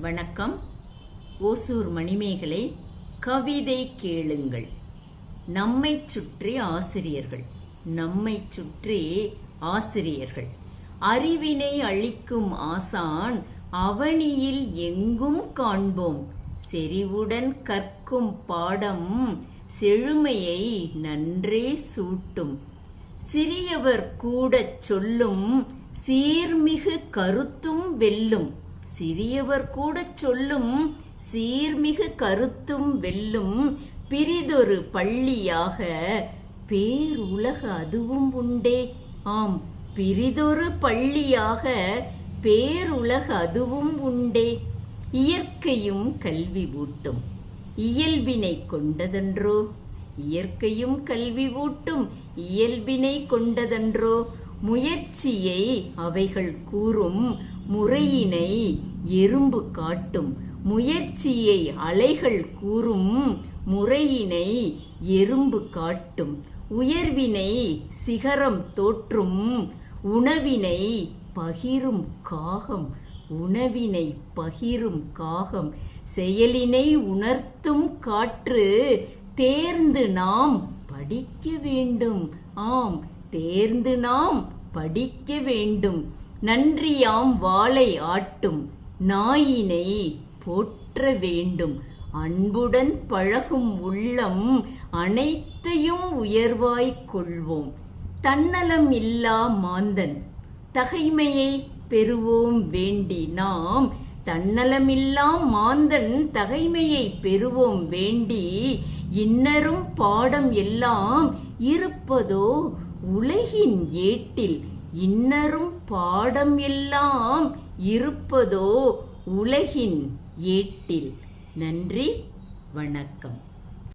வணக்கம். ஓசூர் மணிமேகலை கவிதை கேளுங்கள். நம்மைச் சுற்றி ஆசிரியர்கள். நம்மைச் சுற்றி ஆசிரியர்கள். அறிவினை அளிக்கும் ஆசான் அவனியில் எங்கும் காண்போம். செறிவுடன் கற்கும் பாடம் செழுமையை நன்றே சூட்டும். சிறியவர் கூடச் சொல்லும் சீர்மிகு கருத்தும் வெல்லும். சிறியவர் கூடச் சொல்லும் சீர்மிகு கருத்தும் வெல்லும். பிரிதொரு பள்ளியாக பேருலக அதுவும் உண்டே. ஆம் பிரிதொரு பள்ளியாக பேருலக அதுவும் உண்டே. இயற்கையும் கல்வி ஊட்டும். இயல்பினை கொண்டதன்றோ? இயற்கையும் கல்வி ஊட்டும். இயல்பினை கொண்டதன்றோ? முயற்சியை அவைகள் கூறும். முறையினை எறும்பு காட்டும். முயற்சியை அலைகள் கூறும். முறையினை எறும்பு காட்டும். உயர்வினை சிகரம் தோற்றும். உணவினை பகிரும் காகம். உணவினை பகிரும் காகம் செயலினை உணர்த்தும் காற்று தேர்ந்து நாம் படிக்க வேண்டும். ஆம் தேர்ந்து நாம் படிக்க வேண்டும். நன்றியாம் வாளை ஆட்டும் நாயினை போற்ற வேண்டும். அன்புடன் பழகும் உள்ளம் அனைத்தையும் உயர்வாய்க் கொள்வோம். தன்னலம் இல்லா மாந்தன் தகைமையை பெறுவோம் வேண்டி நாம் தன்னலமில்லாம் மாந்தன் தகைமையை பெறுவோம் வேண்டி இன்னரும் பாடம் எல்லாம் இருப்பதோ உலகின் ஏட்டில் இன்னரும் பாடம் எல்லாம் இருப்பதோ உலகின் ஏட்டில். நன்றி வணக்கம்.